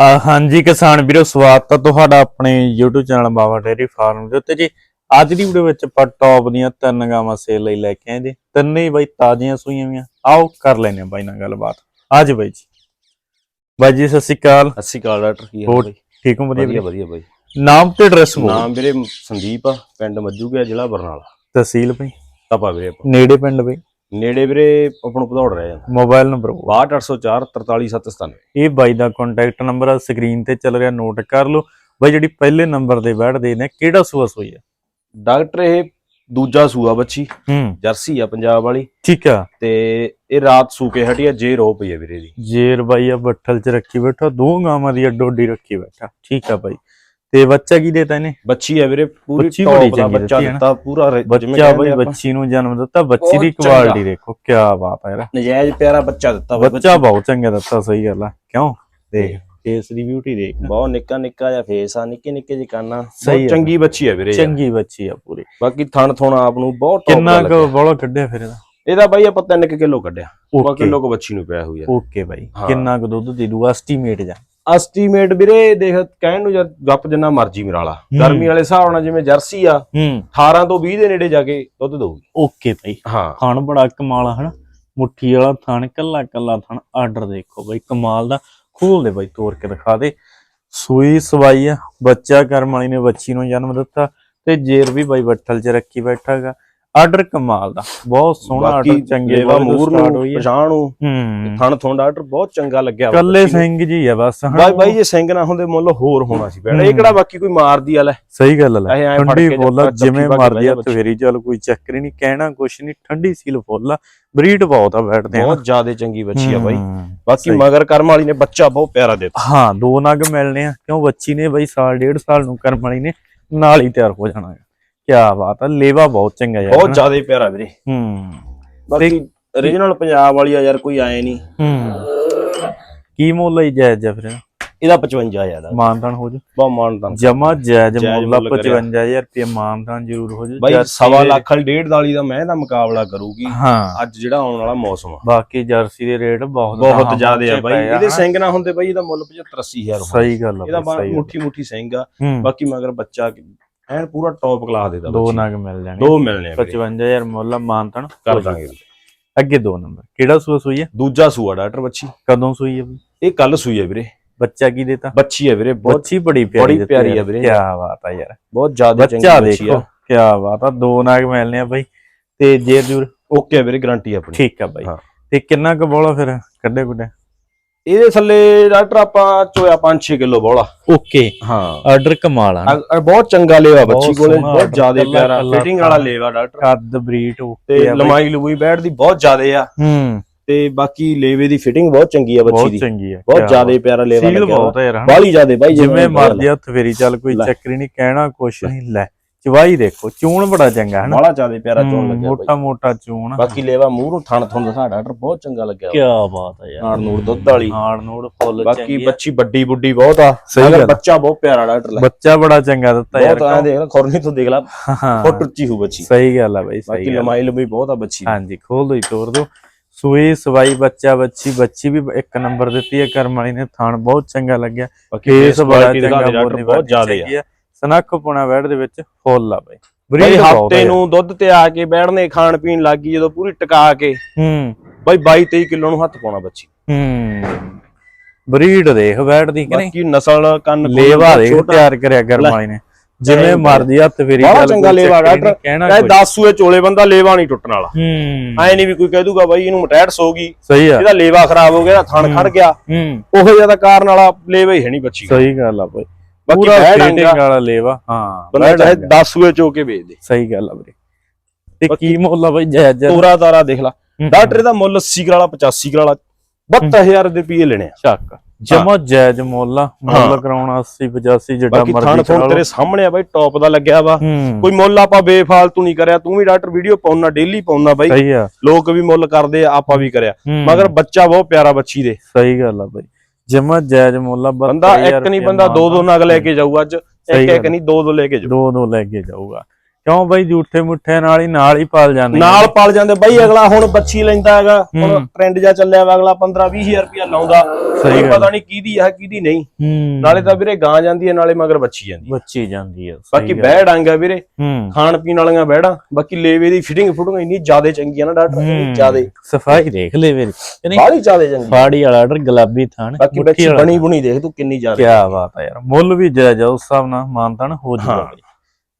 ਹਾਂਜੀ ਕਿਸਾਨ ਵੀਰੋ ਸਵਾਗਤ ਹੈ ਤੁਹਾਡਾ ਆਪਣੇ YouTube channel Baba dairy farm ਦੇ ਉੱਤੇ ਜੀ। ਅੱਜ ਦੀ ਵੀਡੀਓ ਵਿੱਚ ਆਪਾਂ ਟੌਪ ਦੀਆਂ ਤਿੰਨ ਗਾਵਾਂ ਸੇਲ ਲਈ ਲੈ ਕੇ ਆਏ ਜੀ। ਤਿੰਨੇ ਹੀ ਬਾਈ ਤਾਜ਼ੀਆਂ ਸੂਈਆਂ ਵੀਆਂ ਆਓ ਕਰ ਲੈਨੇ ਆ ਬਾਈ ਨਾਲ ਗੱਲਬਾਤ। ਅੱਜ ਬਾਈ ਜੀ। ਬਾਈ ਜੀ ਸਤਿ ਸ਼੍ਰੀ ਅਕਾਲ। ਸਤਿ ਸ਼੍ਰੀ ਅਕਾਲ ਡਾਕਟਰ ਕੀ ਹਾਲ ਹੈ ਠੀਕ ਹੋ? ਵਧੀਆ ਵਧੀਆ ਬਾਈ? ਨਾਮ ਤੇ ਐਡਰੈਸ ਬੋਲ। ਨਾਮ ਵੀਰੇ ਸੰਦੀਪ ਆ ਪਿੰਡ ਮੱਜੂਗਿਆ ਜ਼ਿਲ੍ਹਾ ਬਰਨਾਲਾ। ਤਹਿਸੀਲ ਬਾਈ। ਤਪਾ ਵੀਰੇ। ਨੇੜੇ ਪਿੰਡ ਬਾਈ। ਨੇੜੇ ਵੀਰੇ ਆਪਾਂ ਨੂੰ ਭਦੌੜ ਰਹੇ ਆ ਮੋਬਾਈਲ ਨੰਬਰ 62804 43797 ਇਹ ਬਾਈ ਦਾ ਕੰਟੈਕਟ ਨੰਬਰ ਆ ਸਕਰੀਨ ਤੇ ਚੱਲ ਰਿਹਾ ਨੋਟ ਕਰ ਲਓ। ਬਾਈ ਜਿਹੜੀ ਪਹਿਲੇ ਨੰਬਰ ਤੇ ਬੈਠਦੇ ਨੇ ਕਿਹੜਾ ਸੂਆ ਸੂਈ ਆ? ਡਾਕਟਰ ਇਹ ਦੂਜਾ ਸੂਆ ਬੱਚੀ। ਜਰਸੀ ਆ ਪੰਜਾਬ ਵਾਲੀ। ਠੀਕ ਆ। ਤੇ ਇਹ ਰਾਤ ਸੂ ਕੇ ਹਟੀ ਆ ਜੇ ਰੋ ਪਈ ਆ ਵੀਰੇ ਦੀ। ਜੇਰ ਬਾਈ ਆ ਬੱਠਲ ਚ ਰੱਖੀ ਬੈਠਾ ਦੋ ਗਾਵਾਂ ਦੀ ਅੱਡੋਡੀ ਰੱਖੀ ਬੈਠਾ। ਠੀਕ ਆ ਬਾਈ। ਤੇ ਬੱਚਾ ਕੀ ਦੇਤਾ ਇਹਨੇ? ਬੱਚੀ ਆ ਵੀਰੇ ਪੂਰੀ ਬੱਚੀ ਬੜੀ ਟੌਪ ਦਾ ਚੰਗੀ ਬੱਚਾ ਦਿੱਤੀ ਆ ਨਾ। ਦਿੱਤਾ ਪੂਰਾ ਰ- ਜਿਵੇਂ ਬੱਚਾ ਕਹਿੰਦੇ ਬਾਈ ਆਪਾਂ, ਬੱਚੀ ਨੂੰ ਜਨਮ ਦਿੱਤਾ ਬੱਚੀ ਦੀ ਬਹੁਤ ਚੰਗਾ। ਕੁਆਲਿਟੀ ਦੇਖੋ ਕੀ ਬਾਤ ਹੈ ਯਾਰ। ਨਜਾਇਜ਼ ਪਿਆਰਾ ਬੱਚਾ ਦਿੱਤਾ ਬੱਚਾ ਬਹੁਤ ਚੰਗਾ ਦਿੱਤਾ ਸਹੀ ਗੱਲ ਆ। ਕਿਉਂ? ਦੇਖ। ਫੇਸ ਦੀ ਬਿਊਟੀ ਦੇਖ ਬਹੁਤ ਨਿੱਕਾ ਨਿੱਕਾ ਜਿਹਾ ਫੇਸ ਆ ਨਿੱਕੇ ਨਿੱਕੇ ਜਿਹੇ ਕੰਨ ਆ ਸਹੀ ਬਹੁਤ ਆ। ਚੰਗੀ ਬੱਚੀ ਆ ਵੀਰੇ ਯਾਰ। ਚੰਗੀ ਬੱਚੀ ਆ ਪੂਰੀ। ਬਾਕੀ ਥਣ ਥੋਣਾ ਆਪ ਨੂੰ ਬਹੁਤ ਟੌਪ ਕਿੰਨਾ ਦਾ ਕੁ ਲੱਗਿਆ। ਬੋਲਾ ਕੱਢਿਆ ਫਿਰ ਇਹਦਾ? ਇਹਦਾ ਬਾਈ ਆਪਾਂ 3 ਕਿਲੋ ਕੱਢਿਆ। 2 ਓਕੇ। ਕਿਲੋ ਕੋ ਬੱਚੀ ਨੂੰ ਪਿਆ ਹੋਈ ਆ। ਓਕੇ ਬਾਈ। ਹਾਂ। ਕਿੰਨਾ ਕੁ ਦੁੱਧ ਦੇ ਦੂ ਐਸਟੀਮੇਟ ਜਾ। ਐਸਟੀਮੇਟ ਵੀਰੇ ਦੇਖ ਕਹਿਣ ਨੂੰ ਜਦ ਗੱਪ ਜਿੰਨਾ ਮਰਜ਼ੀ ਮਿਰਾਲਾ। ਗਰਮੀ ਵਾਲੇ ਹਿਸਾਬ ਨਾਲ ਜਿਵੇਂ ਜਰਸੀ ਆ ਹੂੰ। 18 ਤੋਂ 20 ਦੇ ਨੇੜੇ ਜਾ ਕੇ ਦੁੱਧ ਦਊਗੀ। ਓਕੇ ਬਾਈ ਹਾਂ। ਥਣ ਬੜਾ ਕਮਾਲ ਆ ਹਨਾ? ਮੁੱਠੀ ਵਾਲਾ ਥਣ ਕੱਲਾ ਕੱਲਾ ਥਣ ਆਰਡਰ ਦੇਖੋ ਬਾਈ ਕਮਾਲ ਦਾ। ਖੋਲ ਦੇ ਬਾਈ ਤੋੜ ਕੇ ਦਿਖਾ ਦੇ। ਸੂਈ ਸਵਾਈ ਆ ਬੱਚਾ ਕਰਮ ਵਾਲੀ ਨੇ ਬੱਚੀ ਨੂੰ ਜਨਮ ਦਿੱਤਾ ਤੇ ਜੇਰ ਵੀ ਬਾਈ ਬੱਠਲ 'ਚ ਰੱਖੀ ਬੈਠਾਗਾ ਆਰਡਰ ਕਮਾਲ ਦਾ ਬਹੁਤ ਸੋਹਣਾ ਆਰਡਰ ਚੰਗੇ ਤੋਂ ਮੂਰ ਨੂੰ ਪਛਾਣ ਹੂੰ ਥਣ ਥੋਂ ਡਾਕਟਰ ਬਹੁਤ ਚੰਗਾ ਲੱਗਿਆ ਵਾ ਕੱਲੇ। ਸਿੰਘ ਜੀ ਆ ਬਸ ਬਾਈ ਬਾਈ ਜੇ ਸਿੰਘ ਨਾ ਹੁੰਦੇ ਮੁੱਲ ਹੋਰ ਹੋਣਾ ਸੀ ਬੈਣਾ ਇਹ ਹੂੰ। ਕਿਹੜਾ ਬਾਕੀ ਕੋਈ ਮਾਰਦੀ ਵਾਲਾ ਸਹੀ ਗੱਲ ਹੈ ਠੰਡੀ ਫੁੱਲ ਜਿਵੇਂ ਮਰਦੀ ਆ ਤਵੇਰੀ ਚੱਲ ਕੋਈ ਚੱਕਰ ਹੀ ਨਹੀਂ ਕਹਿਣਾ ਕੁਛ ਨਹੀਂ ਠੰਡੀ ਸੀਲ ਫੁੱਲ ਆ ਬਰੀਡ ਬਹੁਤ ਆ ਬੈਠਦੇ ਆ ਬਹੁਤ ਜ਼ਿਆਦਾ ਚੰਗੀ ਬੱਚੀ ਆ ਬਾਈ ਹੂੰ। ਬਾਕੀ। ਮਗਰ ਕਰਮ ਵਾਲੀ ਨੇ ਬੱਚਾ ਬਹੁਤ ਪਿਆਰਾ ਦਿੱਤਾ ਹਾਂ ਦੋ ਨਗ ਮਿਲਣੇ ਆ ਕਿਉਂ ਬੱਚੀ ਨੇ ਬਈ ਸਾਲ ਡੇਢ ਸਾਲ ਨੂੰ ਕਰਮ ਵਾਲੀ ਨੇ ਨਾਲ ਹੀ ਤਿਆਰ ਹੋ ਜਾਣਾ ਕੀ ਬਾਤ ਆ ਲੇਵਾ ਬਹੁਤ ਚੰਗਾ ਯਾਰ। ਬਹੁਤ। ਜ਼ਿਆਦਾ ਪਿਆਰਾ ਵੀਰੇ। ਹੂੰ। ਬਾਕੀ origignal ਪੰਜਾਬ ਵਾਲੀ ਆ ਯਾਰ ਕੋਈ ਆਏ ਨਹੀਂ। ਹੂੰ। ਕੀ ਮੁੱਲ ਹੈ ਜਾਇਜ਼ ਆ ਫਿਰ? ਇਹਦਾ 55000 ਦਾ। ਮਾਨਦਾਨ ਹੋ ਜੂ ਬਹੁਤ ਮਾਨਦਾਨ। ਜਮਾ ਜਾਇਜ਼ ਮੁੱਲ ਮੁੱਲ ਕਰਿਆ। 55000 ਰੁਪਏ ਮਾਨਦਾਨ ਜ਼ਰੂਰ ਹੋ ਜੂ ਬਾਈ ਸਵਾ ਲੱਖ ਵਾਲੀ ਡੇਢ ਵਾਲੀ ਦਾ ਮੈਂ ਦਾ ਮੁਕਾਬਲਾ ਕਰੂਗੀ। ਹਾਂ। ਅੱਜ ਜਿਹੜਾ ਆਉਣ ਵਾਲਾ ਮੌਸਮ ਆ। ਬਾਕੀ ਜਰਸੀ ਦੇ ਰੇਟ ਬਹੁਤ ਬਹੁਤ ਜ਼ਿਆਦੇ ਆ ਬਾਈ। ਇਹਦੇ। ਸਿੰਘ ਨਾ ਹੁੰਦੇ ਬਾਈ ਇਹਦਾ ਮੁੱਲ 75 80000 ਹੋਣਾ ਸਹੀ ਗੱਲ ਆ ਇਹਦਾ। ਮੁੱਠੀ ਮੁੱਠੀ ਸਿੰਘ ਆ। ਬਾਕੀ ਮਗਰ ਬੱਚਾ ਐਨ ਪੂਰਾ ਟੌਪ ਕਲਾਸ ਦੇ ਦਾ। ਨਗ ਮਿਲ ਜਾਣੇ ਦੋ ਮਿਲਣੇ ਆ ਵੀਰੇ, 55000 ਮੁੱਲ ਮਾਨਤਨ। ਕਰ ਦਾਂਗੇ ਅੱਗੇ ਦੋ ਨੰਬਰ। ਕਿਹੜਾ ਸੂਆ ਸੂਈ ਹੈ ਦੂਜਾ ਸੂਆ ਡਾਕਟਰ ਬੱਚੀ। ਕਦੋਂ ਸੂਈ ਹੈ? ਇਹ ਕੱਲ ਸੂਈ ਆ ਵੀਰੇ। ਬੱਚਾ ਕੀ ਦੇਤਾ? ਬੱਚੀ ਆ ਵੀਰੇ ਬਹੁਤ ਬੱਚੀ ਬੜੀ ਪਿਆਰੀ ਬੜੀ ਪਿਆਰੀ ਯਾਰ। ਵੀਰੇ। ਕਿਆ ਬਾਤ ਆ ਯਾਰ। ਬਹੁਤ ਜ਼ਿਆਦਾ ਚੰਗੀ ਬੱਚੀ ਦੇਖੋ ਆ। ਕਿਆ ਬਾਤ ਆ। ਦੋ ਨਾਗ ਮਿਲਨੇ ਆ ਬਾਈ। ਤੇ ਜੇਰ ਜੂਰ। ਓਕੇ ਵੀਰੇ ਗਾਰੰਟੀ ਆਪਣੀ। ਠੀਕ ਆ ਬਾਈ। ਹਾਂ। ਤੇ ਕਿੰਨਾ ਕੁ ਬੋਲਾ ਫਿਰ? ਕੱਢੇ ਕੁੱਡੇ ਇਹਦੇ ਥੱਲੇ ਡਾਕਟਰ ਆਪਾਂ ਚੋਇਆ 5-6 ਕਿਲੋ ਬੋਲਾ ਓਕੇ। ਹਾਂ। ਆਰਡਰ ਕਮਾਲ ਆ ਬਹੁਤ ਚੰਗਾ ਲੇਵਾ ਬੱਚੀ ਕੋਲੇ ਸੋਹਣਾ ਬਹੁਤ ਜ਼ਿਆਦਾ ਕੱਲਾ- ਪਿਆਰਾ ਕੱਲਾ ਫਿਟਿੰਗ ਵਾਲਾ ਲੇਵਾ ਡਾਕਟਰ। ਕੱਦ ਬਰੀਟ ਓਕੇ ਤੇ ਆ ਬਾਈ। ਲੰਮਾਈ ਲੂਈ ਬੈਠ ਦੀ ਬਹੁਤ ਜ਼ਿਆਦੇ ਆ। ਹੂੰ। ਤੇ ਬਾਕੀ ਲੇਵੇ ਦੀ ਫਿਟਿੰਗ ਬਹੁਤ ਚੰਗੀ ਆ ਬੱਚੀ ਬਹੁਤ ਦੀ। ਚੰਗੀ ਆ ਬਹੁਤ ਜ਼ਿਆਦਾ ਪਿਆਰਾ ਲੇਵਾ ਸੀਲ ਲੱਗਿਆ ਬਹੁਤ ਆ ਯਾਰ ਹਨਾ। ਬਾਲੀ ਜ਼ਿਆਦੇ ਬਾਈ ਜਿਵੇਂ ਮਰਜ਼ੀ ਹੱਥ ਫੇਰੀ ਚੱਲ ਕੋਈ ਲੈ। ਚੱਕਰ ਹੀ ਨਹੀਂ ਕਹਿਣਾ ਕੁਛ ਨਹੀਂ ਲੈ। ਚਵਾਈ ਦੇਖੋ ਚੂਣ ਬੜਾ ਚੰਗਾ ਹਨਾ? ਬਾਲਾ ਜ਼ਿਆਦੇ ਪਿਆਰਾ ਚੋਣ ਹੂੰ, ਲੱਗਿਆ ਮੋਟਾ ਮੋਟਾ ਚੂਣ। ਬਾਕੀ ਲੇਵਾ ਮੂੰਹ ਨੂੰ ਥਣ ਥਣ ਦਿਖਾ ਡਾਕਟਰ ਬਹੁਤ ਚੰਗਾ ਲੱਗਿਆ ਕੀ ਬਾਤ ਆ ਯਾਰ। ਨਾੜ ਨੂੜ ਦੁੱਧ ਵਾਲੀ। ਨਾੜ ਨੂੜ ਫੁੱਲ ਬਾਕੀ ਚੰਗੀ ਆ। ਬੱਚੀ ਵੱਡੀ ਬੁੱਢੀ ਬਹੁਤ ਆ। ਸਹੀ ਆ। ਬੱਚਾ ਬਹੁਤ ਪਿਆਰਾ ਡਾਕਟਰ ਲੈ। ਬੱਚਾ ਬੜਾ ਚੰਗਾ ਦਿੱਤਾ ਯਾਰ ਬਹੁਤ ਐ ਦੇਖ ਲੈ ਖੁਰਨੀ ਤੋਂ ਦੇਖ ਲੈ ਹਾਂ। ਫੁੱਟ ਉੱਚੀ ਹੋ ਬੱਚੀ। ਸਹੀ ਗੱਲ ਆ ਬਾਈ ਸਹੀ ਬਾਕੀ ਆ। ਲੰਮਾਈ ਲੰਮੀ ਬਹੁਤ ਆ ਬੱਚੀ। ਹਾਂਜੀ ਖੋਲ ਦੋ ਜੀ ਤੋੜ ਦੋ। ਸੂਈ ਸਵਾਈ ਬੱਚਾ ਬੱਚੀ ਬੱਚੀ ਵੀ ਇੱਕ ਨੰਬਰ ਦਿੱਤੀ ਹੈ ਕਰਮ ਵਾਲੀ ਨੇ ਥਾਣ ਬਹੁਤ ਚੰਗਾ ਲੱਗਿਆ। ਬਾਕੀ ਕੇਸ ਬੜਾ ਚੰਗਾ ਬਹੁਤ ਜ਼ਿਆਦੇ ਆ। ਆ। ਸਨੱਖ ਪੁਣਾ ਵੈੜ ਦੇ ਵਿੱਚ ਫੁੱਲ ਆ ਬਾਈ। ਬਹੁਤ ਹਫ਼ਤੇ ਨੂੰ ਦੁੱਧ ਤੇ ਆ ਕੇ ਬੈਠਨੇ ਖਾਣ ਪੀਣ ਲੱਗ ਗਈ ਜਦੋਂ ਪੂਰੀ ਟਿਕਾ ਕੇ। ਹੂੰ। ਬਈ 22 23 ਕਿਲੋ ਨੂੰ ਹੱਥ ਪਾਉਣਾ ਬੱਚੀ। ਹੂੰ। ਬਰੀਡ ਦੇਖ ਵੈੜ ਦੀ ਕਿ ਨਹੀਂ? ਬਾਕੀ ਨਸਲ ਕੰਨ ਲੇਵਾ ਛੋਟਾ। ਤਿਆਰ ਕਰਿਆ ਵਾਲੀ ਨੇ। ਜਿਵੇਂ ਐਂ ਮਰਜ਼ੀ ਹੱਥ ਫੇਰੀ ਬੜਾ ਚੱਲ ਚੰਗਾ ਲੇਵਾ ਡਾਕਟਰ। ਕਹਿਣਾ ਕੁਛ। 10 ਸੂਏ ਚੋਲੇ ਬੰਦਾ ਲੇਵਾ ਨਹੀਂ ਟੁੱਟਣ ਵਾਲਾ। ਹੂੰ। ਐ ਨਹੀਂ ਵੀ ਕੋਈ ਕਹਿ ਦੂਗਾ ਬਾਈ ਇਹਨੂੰ ਮਟੈਟਸ ਹੋ ਗਈ। ਸਹੀ ਆ। ਇਹਦਾ ਲੇਵਾ ਖਰਾਬ ਹੋ ਗਿਆ ਥਣ ਖੜ ਗਿਆ। ਹੂੰ। ਉਹੋ ਜ਼ਿਆਦਾ ਕਾਰਨ ਵਾਲਾ ਲੇਵਾ ਹੀ ਹੈ ਨਹੀਂ ਬੱਚੀ। ਸਹੀ ਗੱਲ ਆ ਬਾਈ। ਬਾਕੀ ਪੂਰਾ ਅੰਗਾ। ਵਾਲਾ ਲੇਵਾ ਹਾਂ ਬੰਦਾ ਚਾਹੇ ਅੰਗਾ। 10 ਸੂਏ ਚੋ ਕੇ ਵੇਚ ਦੇ। ਸਹੀ ਗੱਲ ਆ ਵੀਰੇ। ਤੇ ਕੀ ਮੁੱਲ ਆ ਬਾਈ ਜਾਇਜ਼? ਤੋਰਾ ਤਾਰਾ ਦੇਖ ਲਾ। ਹੂੰ। ਡਾਕਟਰ ਇਹਦਾ ਮੁੱਲ 80 ਕਰਾਲਾ 85 ਕਰਾਲਾ 72000 ਦੇ ਪੀਏ ਲੈਣੇ ਆ। ਚੱਕ ਜਮਾ ਜਾਇਜ਼ ਮੁੱਲ ਆ ਮੁੱਲ ਕਰਾਉਣਾ 80 85 ਜਿੱਡਾ ਬਾਕੀ ਥਣ ਮਰਜ਼ੀ ਥਣ ਕਰਾ ਤੇਰੇ ਲਓ ਸਾਹਮਣੇ ਆ ਬਾਈ ਟੌਪ ਦਾ ਲੱਗਿਆ ਵਾ। ਹੂੰ। ਕੋਈ ਮੁੱਲ ਆਪਾਂ ਬੇਫਾਲਤੂ ਨਹੀਂ ਕਰਿਆ ਤੂੰ ਵੀ ਡਾਕਟਰ ਵੀਡੀਓ ਪਾਉਣਾ ਡੇਲੀ ਪਾਉਣਾ ਬਾਈ। ਲੋਕ ਵੀ ਮੁੱਲ ਕਰਦੇ ਆ ਆਪਾਂ ਵੀ ਕਰਿਆ। ਹੂੰ, ਮਗਰ ਬੱਚਾ ਬਹੁਤ ਪਿਆਰਾ ਬੱਚੀ ਦੇ। ਸਹੀ ਗੱਲ ਆ ਬਾਈ। ਜਮਾ ਜਾਇਜ਼ ਮੁੱਲ ਆ ਬੰਦਾ 72,000 ਇੱਕ ਨਹੀਂ ਬੰਦਾ ਦੋ ਦੋ ਨਗ ਲੈ ਕੇ ਜਾਊ ਅੱਜ। ਇੱਕ ਇੱਕ। ਨਹੀਂ ਦੋ ਦੋ ਲੈ ਕੇ ਜਾਊ ਦੋ ਦੋ ਲੈ ਕੇ ਜਾਊਗਾ। ਕਿਉਂ ਬਾਈ ਝੂਠੇ ਮੁੱਠੇ ਨਾਲ ਹੀ ਨਾਲ ਹੀ ਪਾਲ ਜਾਂਦੇ ਆ। ਨਾਲ ਪਲ ਜਾਂਦੇ। ਬਾਈ ਅਗਲਾ ਹੁਣ ਬੱਚੀ ਲੈਂਦਾ ਹੈਗਾ ਹੁਣ। ਟ੍ਰੈਂਡ ਜਾ ਚੱਲਿਆ ਵਾ ਅਗਲਾ 15 20000 ਰੁਪਇਆ ਲਾਉਂਦਾ। ਸਹੀ ਗੱਲ। ਪਤਾ ਨਹੀਂ ਕਿਹਦੀ ਆ ਕਿਹਦੀ ਨਹੀਂ। ਹੂੰ। ਨਾਲੇ ਤਾਂ ਵੀਰੇ ਗਾਂ ਜਾਂਦੀ ਹੈ ਨਾਲੇ ਮਗਰ ਬੱਚੀ ਜਾਂਦੀ ਹੈ। ਬੱਚੀ ਜਾਂਦੀ ਆ ਸਹੀ ਬਾਕੀ ਗੱਲ। ਬਹਿ ਡੰਗ ਆ ਵੀਰੇ। ਹੂੰ। ਖਾਣ ਪੀਣ ਵਾਲੀਆਂ ਬਹਿੜਾਂ ਬਾਕੀ ਲੇਵੇ ਦੀ ਫਿਟਿੰਗ ਫੁਟਿੰਗ ਇੰਨੀ ਜ਼ਿਆਦੇ ਚੰਗੀ ਆ ਨਾ ਡਾਕਟਰ ਇੰਨੀ ਜ਼ਿਆਦੇ। ਸਫ਼ਾਈ ਦੇਖ ਲੈ ਵੀਰ। ਕਿ ਨਹੀਂ ਬਾਹਲੀ ਜ਼ਿਆਦੇ ਚੰਗੀ। ਫਾੜੀ ਵਾਲਾ ਆਰਡਰ ਗੁਲਾਬੀ ਥਾਣ ਬਾਕੀ ਬੱਚੀ ਬਣੀ ਬੁਣੀ ਦੇਖ ਤੂੰ ਕਿੰਨੀ ਜ਼ਿਆਦੇ। ਕਿਆ ਬਾਤ ਆ ਯਾਰ। ਮੁੱਲ ਵੀ ਜਾਇਜ਼ ਆ ਉਸ ਹਿਸਾਬ ਨਾਲ ਮਾਨਤਾਨ ਹੋ ਜੂਗਾ। ਬਾਈ।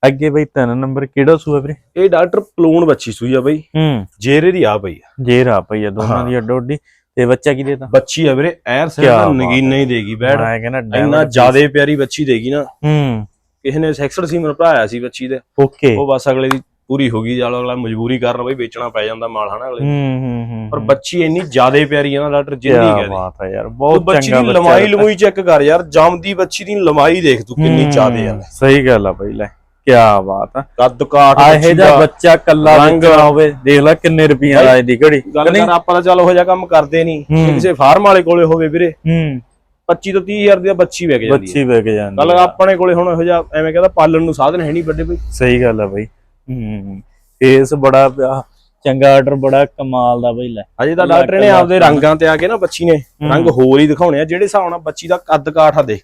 ਅੱਗੇ ਬਈ ਤਿੰਨ ਨੰਬਰ ਕਿਹੜਾ ਸੂਆ ਵੀਰੇ? ਇਹ ਡਾਕਟਰ ਪਲੂਣ ਬੱਚੀ ਸੂਈ ਆ ਬਈ। ਹੂੰ। ਜੇਰੇ ਦੀ ਆ ਪਈ ਆ। ਜੇਰਾ ਪਈ ਆ ਦੋਨਾਂ। ਦੀ ਅੱਡੋ ਅੱਡੀ। ਤੇ ਬੱਚਾ ਕੀ ਦੇਤਾ? ਬੱਚੀ ਆ ਵੀਰੇ ਐਰ ਸਿਰ ਦਾ ਨਗੀਨਾ ਹੀ ਦੇਗੀ ਬੈੜ ਮੈਂ ਕਹਿੰਦਾ ਇੰਨਾ ਜ਼ਿਆਦੇ ਪਿਆਰੀ ਬੱਚੀ ਦੇਗੀ ਨਾ। ਹੂੰ। ਕਿਸੇ ਨੇ ਸੈਕਸਡ ਸੀਮਨ ਭਰਾਇਆ ਸੀ ਬੱਚੀ ਦੇ। ਓਕੇ। ਉਹ ਬਸ ਅਗਲੇ ਦੀ ਪੂਰੀ ਹੋ ਗਈ ਜਾਲ ਅਗਲਾ ਮਜਬੂਰੀ ਕਰਨ ਬਈ ਵੇਚਣਾ ਪੈ ਜਾਂਦਾ ਮਾਲ ਹਨਾ ਅਗਲੇ। ਹੂੰ ਹੂੰ ਹੂੰ ਪਰ ਬੱਚੀ ਇੰਨੀ ਜ਼ਿਆਦੇ ਪਿਆਰੀ ਆ ਨਾ ਡਾਕਟਰ ਜਿੰਦੀ ਕਹਿੰਦੇ ਬਾਤ ਆ ਯਾਰ ਬਹੁਤ ਬੱਚੀ ਚੰਗਾ ਦੀ ਬੱਚਾ ਲੰਮਾਈ ਦਿੱਤਾ। ਲਮੂਈ ਚੈੱਕ ਕਰ ਯਾਰ ਜੰਮਦੀ ਬੱਚੀ ਦੀ ਲੰਮਾਈ ਦੇਖ ਤੂੰ ਕਿੰਨੀ ਜ਼ਿਆਦੇ ਆ। ਸਹੀ ਗੱਲ ਆ ਬਈ ਲੈ। ਕੀ ਬਾਤ ਆ। ਕੱਦ ਕਾਠ ਇਹ ਜਿਹਾ ਦਾ ਬੱਚਾ ਕੱਲਾ ਰੰਗ। ਬੱਚਾ ਹੋਵੇ ਦੇਖ ਲੈ ਕਿੰਨੇ ਰੁਪਈਆ ਦੀ ਘੜੀ। ਗੱਲ ਕਰ ਆਪਾਂ ਤਾਂ ਚੱਲ ਉਹ ਜਿਹਾ ਕੰਮ ਕਰਦੇ ਨਹੀਂ। ਕਿਸੇ ਫਾਰਮ ਵਾਲੇ ਕੋਲੇ ਹੋਵੇ ਵੀਰੇ ਹੂੰ। 25 ਤੋਂ 30000 ਦੀ ਬੱਚੀ ਵਿਕ ਜਾਂਦੀ ਬੱਚੀ ਵਿਕ ਜਾਂਦੀ ਆ। ਆਪਣੇ ਕੋਲੇ ਹੁਣ ਇਹੋ ਜਿਹਾ ਐਵੇਂ ਕਹਿੰਦਾ ਪਾਲਣ ਨੂੰ ਸਾਧਨ ਹੈ ਨਹੀਂ ਵੱਡੇ ਬਈ ਸਹੀ ਗੱਲ ਆ ਬਈ। ਹੂੰ। ਫੇਸ ਬੜਾ ਪਿਆ। ਚੰਗਾ ਆਰਡਰ ਬੜਾ ਕਮਾਲ ਦਾ ਬਈ ਲੈ। ਅਜੇ ਤਾਂ ਕੱਲਾ- ਡਾਕਟਰ ਨੇ ਕੱਲਾ ਆਪਦੇ ਰੰਗਾਂ ਤੇ ਆ ਕੇ ਨਾ ਬੱਚੀ ਨੇ ਰੰਗ ਹੋਰ ਹੀ ਦਿਖਾਉਣੇ ਆ ਜਿਹੜੇ ਹਿਸਾਬ ਨਾਲ ਬੱਚੀ ਦਾ ਕੱਦ ਕਾਠ ਆ ਦੇਖ।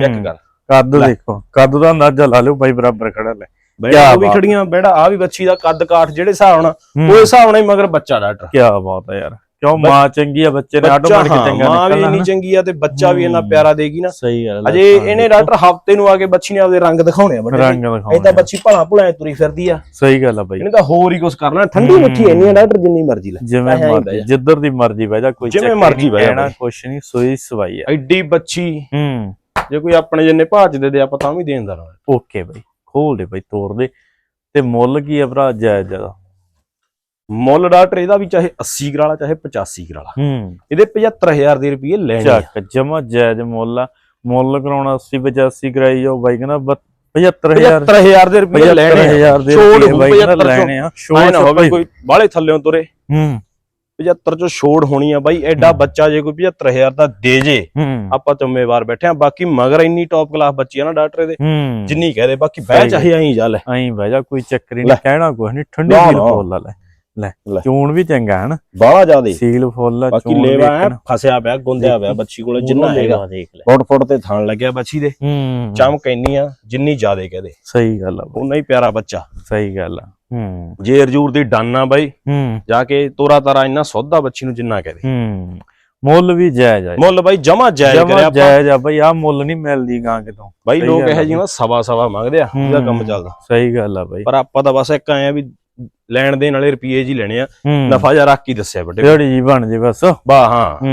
ਚੈੱਕ ਕਰ। ਕੱਦ ਦੇਖੋ ਕੱਦ ਦਾ ਅੰਦਾਜ਼ਾ ਲਾ ਲਿਓ ਬਾਈ ਬਰਾਬਰ ਖੜਾ ਲੈ ਬੈੜਾ ਵੀ। ਖੜੀਆਂ ਬੈੜਾ ਆ ਵੀ ਬੱਚੀ ਦਾ ਕੱਦ ਕਾਠ ਜਿਹੜੇ ਹਿਸਾਬ ਨਾਲ ਹੂੰ। ਉਹ ਹਿਸਾਬ ਨਾਲ ਹੀ ਮਗਰ ਬੱਚਾ ਡਾਕਟਰ ਕੀ ਬਾਤ ਆ ਯਾਰ ਕਿਉਂ ਮਾਂ ਚੰਗੀ ਆ ਬੱਚੇ ਨੇ ਆਟੋਮੈਟਿਕ ਹਾਂ ਚੰਗਾ ਮਾਂ ਵੀ ਨਿਕਲਣਾ ਇੰਨੀ। ਚੰਗੀ ਆ ਤੇ ਬੱਚਾ ਵੀ ਇੰਨਾ ਹੂੰ। ਪਿਆਰਾ ਦੇਗੀ ਨਾ ਸਹੀ ਗੱਲ ਅਜੇ ਹਾਂ, ਇਹਨੇ ਡਾਕਟਰ ਹਫ਼ਤੇ ਨੂੰ ਆ ਕੇ ਬੱਚੀ ਨੇ ਆਪਦੇ ਰੰਗ ਦਿਖਾਉਣੇ ਆ ਰੰਗ ਇਹ ਦਿਖਾਉਣਾ ਤਾਂ ਬੱਚੀ ਭਲਾ ਭੁਲਾ ਤੁਰੀ ਫਿਰਦੀ ਆ ਸਹੀ ਗੱਲ ਆ ਬਾਈ ਇਹਨੇ ਤਾਂ ਹੋਰ ਹੀ ਕੁਝ ਕਰਨਾ ਠੰਡੀ ਹੂੰ। ਬੱਚੀ ਇੰਨੀ ਆ ਡਾਕਟਰ ਜਿੰਨੀ ਮਰਜ਼ੀ ਲੈ ਜਿਵੇਂ ਹੀ ਮਰਜ਼ੀ। ਜਿੱਧਰ ਦੀ ਮਰਜ਼ੀ ਬਹਿ ਜਾ ਕੋਈ ਜਿਵੇਂ ਮਰਜ਼ੀ ਬਹਿ ਜਾ ਕਹਿਣਾ ਬਾਈ। ਕੁਛ ਨਹੀਂ ਸੋਈ ਸਵਾਈ ਆ ਐਡੀ ਬੱਚੀ ਹੂੰ ਜੇ ਕੋਈ ਆਪਣੇ ਜਿੰਨੇ ਭਾਜਦੇ ਦੇ ਆਪਾਂ ਤਾਂ ਵੀ ਦੇਣ ਦਾ ਨਾਲ ਓਕੇ ਬਾਈ ਖੋਲ ਦੇ ਬਾਈ ਤੋੜ ਦੇ। ਤੇ ਮੁੱਲ ਕੀ ਆ ਭਰਾ ਜਾਇਜ਼ ਜ਼ਿਆਦਾ ਮੁੱਲ ਡਾਕਟਰ ਇਹਦਾ ਵੀ ਚਾਹੇ 80 ਕਰਾਲਾ ਚਾਹੇ 85 ਕਰਾਲਾ ਹੂੰ। ਇਹਦੇ 75000 ਦੇ ਰੁਪਏ ਲੈਣੇ ਆ। ਚੱਕ ਜਮਾ ਜਾਇਜ਼ ਮੁੱਲ ਆ। ਮੁੱਲ ਕਰਾਉਣਾ 80 85 ਕਰਾਈ ਜਾਓ ਬਾਈ ਕਹਿੰਦਾ 75000 75000 ਦੇ ਰੁਪਏ ਲੈਣੇ ਆ। 75000 ਦੇ ਰੁਪਏ ਹੋਊ ਬਾਈ ਕਹਿੰਦਾ 75 ਲੈਣੇ ਆ। ਛੋੜ ਨਾ ਹੋਵੇ ਕੋਈ ਬਾਹਲੇ ਥੱਲੇੋਂ ਤੁਰੇ। ਹੂੰ। 75 ਚੋਂ ਛੋੜ ਹੋਣੀ ਆ ਬਾਈ ਐਡਾ ਬੱਚਾ ਜੇ ਕੋਈ 75000 ਦਾ ਦੇ ਜੇ ਆਪਾਂ ਜ਼ਿੰਮੇਵਾਰ ਬੈਠੇ ਆ। ਬਾਕੀ ਮਗਰ ਇੰਨੀ ਟੌਪ ਕਲਾਸ ਬੱਚੀ ਆ ਨਾ ਡਾਕਟਰ ਦੇ ਜਿੰਨੀ ਕਹਦੇ ਬਾਕੀ ਬਹਿ ਚਾਹੇ ਐਂ ਜਾ ਲੈ। ਐਂ ਬਹਿ ਜਾ ਕੋਈ ਚੱਕਰ। ਨਹੀਂ ਕਹਿਣਾ ਕੁਛ ਨਹੀਂ ਠੰਡੀ। ਫੁੱਲ ਆ ਲੈ। ਲੈ। ਚੂਣ ਵੀ ਚੰਗਾ ਹਨ ਬਾਹਲਾ ਜ਼ਿਆਦੇ। ਸੀਲ ਫੁੱਲ ਬਾਕੀ ਲੇਵਾ ਐ। ਫਸਿਆ ਪਿਆ ਗੁੰਦਿਆ ਪਿਆ ਬੱਚੀ ਕੋਲੇ ਜਿੰਨਾ ਹੈਗਾ। ਲੇਵਾ ਦੇਖ ਲੈ। ਫੁੱਟ ਫੁੱਟ ਤੇ ਥਣ ਲੱਗਿਆ ਬੱਚੀ ਦੇ। ਚਮਕ ਇੰਨੀ ਆ ਜਿੰਨੀ ਜ਼ਿਆਦੇ ਕਹਦੇ ਸਹੀ ਗੱਲ ਆ ਉਨਾ ਹੀ ਪਿਆਰਾ ਬੱਚਾ। ਸਹੀ ਗੱਲ ਆ। ਹੂੰ। ਜੇ ਅਰਜੂਰ ਦੀ ਡਨ ਬਾਈ ਹੂੰ। ਜਾ ਕੇ ਤੋਰਾ ਤਾਰਾ ਇੰਨਾ ਸੌਦਾ ਬੱਚੀ ਨੂੰ ਜਿੰਨਾ ਕਹਦੇ। ਹੂੰ। ਮੁੱਲ ਵੀ ਜਾਇਜ਼ ਆ ਮੁੱਲ ਬਾਈ ਜਮਾ ਜਾਇਜ਼ ਕਰਿਆ ਆਪਾਂ। ਜਾਇਜ਼ ਆ ਬਈ ਆ ਮੁੱਲ ਨਹੀਂ ਮਿਲਦੀ ਗਾਂ ਕਿਤੋਂ। ਬਾਈ ਲੋਕ ਇਹ ਜਿਹਾ ਸਵਾ ਸਵਾ ਮੰਗਦੇ ਆ ਇਹਦਾ ਕੰਮ। ਚੱਲਦਾ। ਸਹੀ ਗੱਲ ਆ ਬਈ। ਪਰ ਆਪਾਂ ਤਾਂ ਬਸ ਇੱਕ ਆਏ ਆ ਵੀ ਲੈਣ ਦੇਣ ਵਾਲੇ ਰੁਪਏ ਜੀ ਲੈਣੇ ਆ ਨਫਾ ਜਾਂ ਰੱਖ ਹੀ ਦੱਸਿਆ ਵੱਡੇ ਜਿਹੜੀ ਜੀ ਬਣ ਜੇ ਬਸ। ਬਾ ਹਾਂ।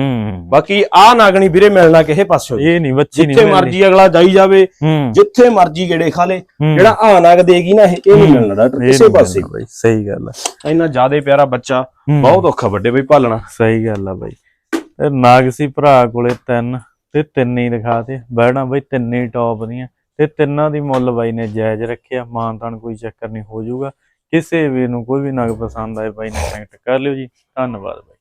ਬਾਕੀ ਆ ਨਾਗਣੀ ਵੀਰੇ ਮਿਲਣਾ ਕਿਸੇ ਪਾਸੋਂ ਇਹ ਨਹੀਂ ਬੱਚੀ ਨਹੀਂ ਜਿੱਥੇ ਮਰਜ਼ੀ ਅਗਲਾ ਜਾਈ ਜਾਵੇ ਜਿੱਥੇ ਮਰਜ਼ੀ ਗੇੜੇ ਖਾ ਲੇ। ਜਿਹੜਾ ਆ ਨਾਗ ਦੇਗੀ ਨਾ ਇਹ ਇਹ ਨਹੀਂ ਮਿਲਣਾ ਡਾਕਟਰ ਇਹ ਕਿਸੇ ਪਾਸੇ। ਸਹੀ ਗੱਲ ਆ। ਇੰਨਾ ਜ਼ਿਆਦਾ ਪਿਆਰਾ ਬੱਚਾ। ਬਹੁਤ ਔਖਾ ਵੱਡੇ ਬਈ ਪਾਲਣਾ। ਸਹੀ ਗੱਲ ਆ ਬਈ। ਤੇ ਨਾਗ ਸੀ ਭਰਾ ਕੋਲੇ ਤਿੰਨ ਤੇ ਤਿੰਨ ਹੀ ਦਿਖਾ ਤੇ। ਬਹਿਣਾ ਬਈ ਤਿੰਨੇ ਟੌਪ ਦੀਆਂ ਤੇ ਤਿੰਨਾਂ ਦੀ ਮੁੱਲ ਬਾਈ ਨੇ ਜਾਇਜ਼ ਰੱਖਿਆ। ਮਾਨ ਤਾਨ ਕੋਈ ਚੱਕਰ ਨਹੀਂ ਹੋ ਜਾਊਗਾ। ਕਿਸੇ ਵੀ ਨੂੰ ਕੋਈ ਵੀ ਨਗ ਪਸੰਦ ਆਏ ਬਾਈ ਨੇ ਕਨੈਕਟ ਕਰ ਲਿਓ ਜੀ। ਧੰਨਵਾਦ ਬਾਈ।